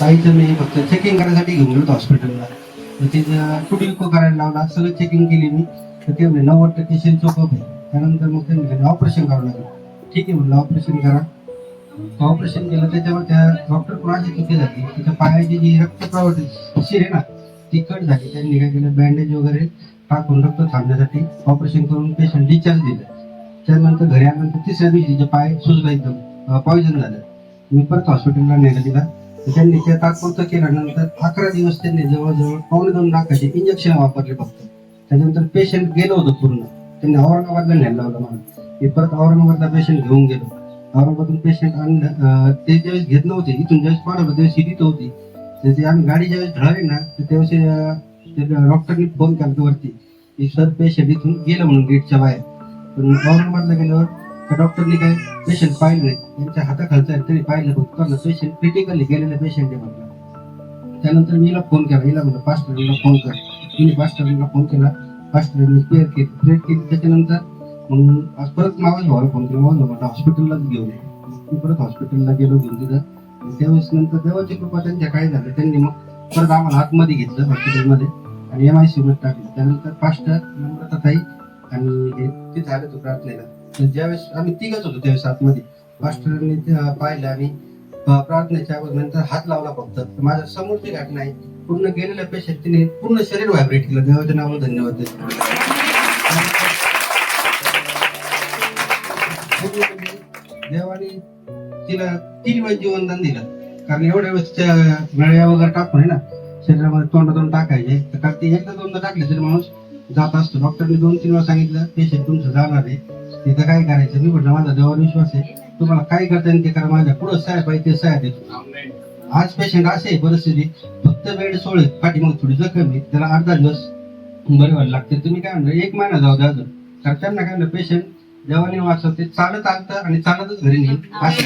बाईचं मी फक्त चेकिंग करायसाठी घेऊन गेलो हॉस्पिटलला तर तिथं कुठे करायला लावला सगळं चेकिंग केली मी. तर ते म्हणजे नव्वद टक्के शेल चोकअप आहे. त्यानंतर मग ते म्हणजे ऑपरेशन करावं लागलं. ठीक आहे म्हणलं ऑपरेशन करा. ऑपरेशन केलं त्याच्यावर त्या डॉक्टर कोणाची चुकी झाली. त्याच्या पायाची जी रक्तप्रवाह शिर आहे ना ती कट झाली. त्यांनी काय केलं बँडेज वगैरे टाकून रक्त थांबण्यासाठी ऑपरेशन करून पेशंट डिस्चार्ज दिलं. त्यानंतर घरी आल्यानंतर तिसऱ्या दिवशी तिचे पाय सुजला एकदम पॉयझन झालं. मी परत हॉस्पिटलला नेलं तिला. त्यांनी ते तात्पुरतं केल्यानंतर अकरा दिवस त्यांनी जवळजवळ पावणे दोन लाखाचे इंजेक्शन वापरले फक्त. त्याच्यानंतर पेशंट गेलो होतं पूर्ण. त्यांनी औरंगाबादला न्यायला लावलं मला मी परत औरंगाबादला पेशंट घेऊन गेलो. औरंगाबादून पेशंट आणलं ते ज्यावेळेस घेत नव्हते इथून ज्यावेळेस पाठवलं त्यावेळेस सीट होती. त्याची आम्ही गाडी ज्यावेळेस ढळाली ना तर त्यावेळेस डॉक्टरनी फोन केला वरती. की सर पेशंट इथून गेलं म्हणून गेटच्या बाहेर. पण औरंगाबादला गेल्यावर त्या डॉक्टरनी काय पेशंट पाहिलं नाही त्यांच्या हाताखालचं आहे तरी पाहिलं फक्त पेशंट क्रिटिकली गेलेलं पेशंट आहे म्हटलं. त्यानंतर मी हिला फोन केला हिला म्हणलं पास्टरला फोन कर. तिने पास्टरला फोन केला पास्टरनी प्रेअर केली प्रेअर केली त्याच्यानंतर मग परत मावस भावाला फोन केला मावस म्हटलं हॉस्पिटललाच घेऊन ये. मी परत हॉस्पिटलला गेलो घेऊन तिथं. त्यावेळेस नंतर देवाची कृपा त्यांच्या काय झालं त्यांनी मग परत आम्हाला आतमध्ये घेतलं हॉस्पिटलमध्ये आणि एम आय सी मध्ये टाकलं. त्यानंतर पास्टर नम्रताताई आणि हे झालं तो होतो प्रार्थनेला. ज्यावेळेस आम्ही तिघच होतो त्यावेळेस आतमध्ये. मास्टरांनी पाहिलं आणि प्रार्थनेच्या अगोदर नंतर हात लावला फक्त. माझ्या समोरची घटना आहे पूर्ण गेलेल्या पेशंट तिने पूर्ण शरीर व्हायब्रेट केलं. देवाच्या नावाला धन्यवाद देवाने तिला तीन वेळ जीवनदान दिलं. कारण एवढ्या वेळेस त्या नळ्या वगैरे टाकून आहे ना शरीरामध्ये तोंडातून टाकायचे. तर कारण ते एकदा दोनदा टाकले तरी माणूस जात असतो. डॉक्टरने दोन तीन वेळा सांगितलं पेशंट तुमचं जाणार आहे. तिथं काय करायचं? मी म्हटलं माझा देवावर विश्वास आहे. तुम्हाला काय करता येईल ते करा. माझ्या पुढं साहेब पाहिजे ते साहेब देतो आज पेशंट असे आहे परिस्थिती. फक्त बेड सोळे पाठीमाग थोडी जखम आहे. त्याला अर्धा दिवस बरे व्हायला लागते. तुम्ही काय म्हणलं एक महिना जाऊ द्या अजून. तर त्यांना काय म्हणलं पेशंट देवाने वाचवते चालत आलतं आणि चालतच घरी नेईल असं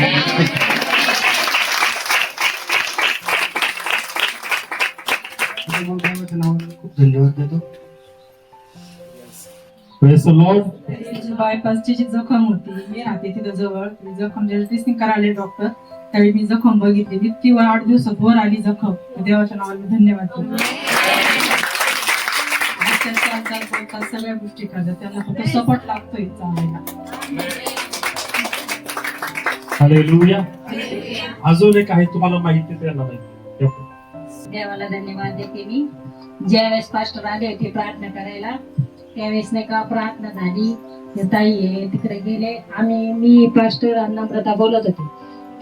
खूप धन्यवाद देतो. बायपासची जी जखम होती. मी राहते तिथं जवळ. ती जखम करायला डॉक्टर त्यावेळी मी जखम बघितली. इतकी वर आठ दिवसात वर आली जखम देवाच्या नावाला मी धन्यवाद सगळ्या गोष्टी करतात. त्यांना फक्त सपोर्ट लागतोय चालायला. अजून एक आहे तुम्हाला माहिती त्यांना माहिती देवाला धन्यवाद देते मी. ज्यावेळेस पास्टर आले होते प्रार्थना करायला त्यावेळेस नाही का प्रार्थना झाली. ताई आहे तिकडे गेले. आम्ही मी पास्टर नम्रता बोलत होते.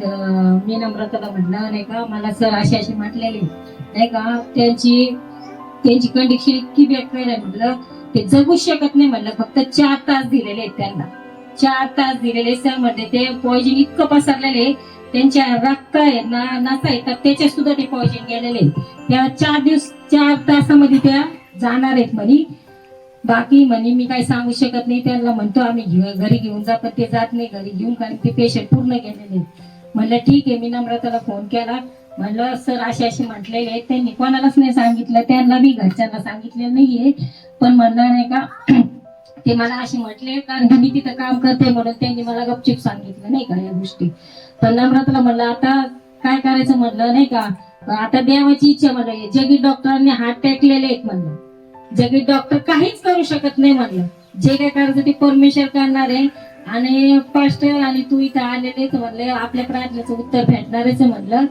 तर मी नम्रताला म्हटलं नाही का मला सर अशी अशी म्हटलेली. नाही का त्यांची त्यांची कंडिशन इतकी बेकार आहे म्हटलं. ते जगू शकत नाही म्हणलं फक्त चार तास दिलेले आहेत त्यांना. चार तास दिलेले सर म्हणजे ते पॉइजन इतकं पसरलेले. त्यांच्या रक्त आहे ना नसा येतात त्याचे सुद्धा ते पॉइजन गेलेले आहेत. त्या चार दिवस चार तासामध्ये त्या जाणार आहेत म्हणे. बाकी म्हणे मी काही सांगू शकत नाही त्यांना म्हणतो आम्ही घरी घेऊन जा पण ते जात नाही घरी घेऊन कारण ते पेशंट पूर्ण गेलेले म्हणलं ठीक आहे मी नम्रताला फोन केला. म्हणलं सर असे असे म्हटलेले आहेत. त्यांनी कोणालाच नाही सांगितलं त्यांना मी घरच्यांना सांगितलेलं नाहीये. पण म्हणलं नाही का ते मला असे म्हटले कारण की मी तिथं काम करते म्हणून त्यांनी मला गपचिप सांगितलं नाही का या गोष्टी. पण नम्रताला म्हणलं आता काय करायचं? म्हणलं नाही का आता देवाची इच्छा म्हणलं की डॉक्टरांनी हात टेकलेले आहेत म्हणलं. जगीत डॉक्टर काहीच करू शकत नाही म्हणलं. जे काय करायचं ते परमेश्वर करणार आहे आणि पास्टर आणि तू इथं आलेलेच म्हणले आपल्या प्रार्थनेचं उत्तर भेटणारच म्हणलं.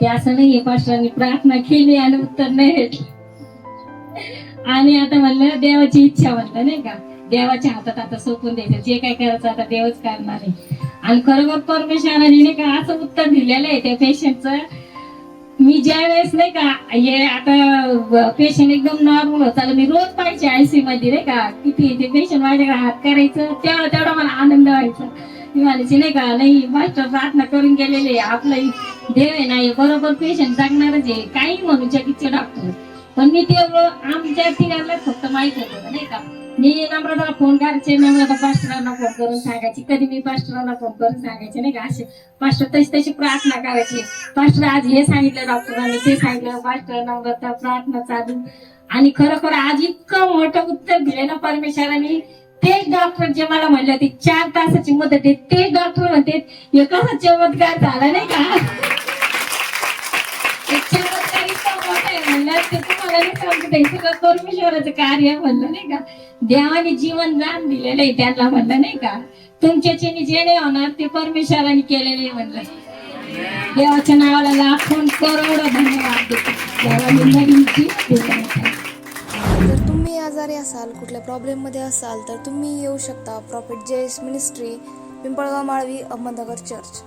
ते असं नाहीये पास्टरांनी प्रार्थना केली आणि उत्तर नाही भेटलं. आणि आता म्हणलं देवाची इच्छा म्हणलं नाही का? देवाच्या हातात आता सोपून द्यायचं. जे काय करायचं आता देवच करणार आहे. आणि खरोखर परमेश्वराने नाही का असं उत्तर दिलेलं आहे त्या पेशंटचं मी ज्या वेळेस नाही का हे आता पेशंट एकदम नॉर्मल होत. चालू मी रोज पाहिजे आयसी मध्ये नाही का किती ते पेशंट माझ्याकडे हात करायचं तेवढा तेवढा मला आनंद व्हायचा. मी म्हणायची नाही का नाही मास्टर प्रार्थना करून गेलेले आपलं देव आहे नाही बरोबर पेशंट जागणारच आहे. काही म्हणू चकीचे डॉक्टर पण मी ते आमच्या तिघांना फक्त माहीत होतं नाही का. मी नम्रताला फोन करायचे नम्रता पास्टरांना फोन करून सांगायची. कधी मी पास्टरांना फोन करून सांगायचे नाही का? असे पास्टर तशी तशी प्रार्थना करायची. पास्टर आज हे सांगितलं डॉक्टरांनी ते सांगितलं पास्टर नम्रता प्रार्थना चालू. आणि खरोखर आज इतकं मोठं उत्तर दिलं ना परमेश्वराने. तेच डॉक्टर जे मला म्हणले होते चार तासाची मदत आहे. तेच डॉक्टर म्हणते हे कसा चमत्कार झाला नाही का? एक चार म्हणलं ते तुम्हाला नाही सांगत आहे, सगळं परमेश्वराचं कार्य म्हणलं नाही का? देवाने जीवन दान दिलेलं आहे त्यांना म्हणलं नाही का? तुमच्याच्याने जे नाही होणार ते परमेश्वराने केलेले आहे म्हणलं. देवाच्या नावाला लाखोन करोड धन्यवाद देतो. देवाने नवीन जीवन जर तुम्ही आजारी असाल कुठल्या प्रॉब्लेममध्ये असाल तर तुम्ही येऊ शकता prophet Jesus ministry Pimpalgaon Malvi Ahmednagar church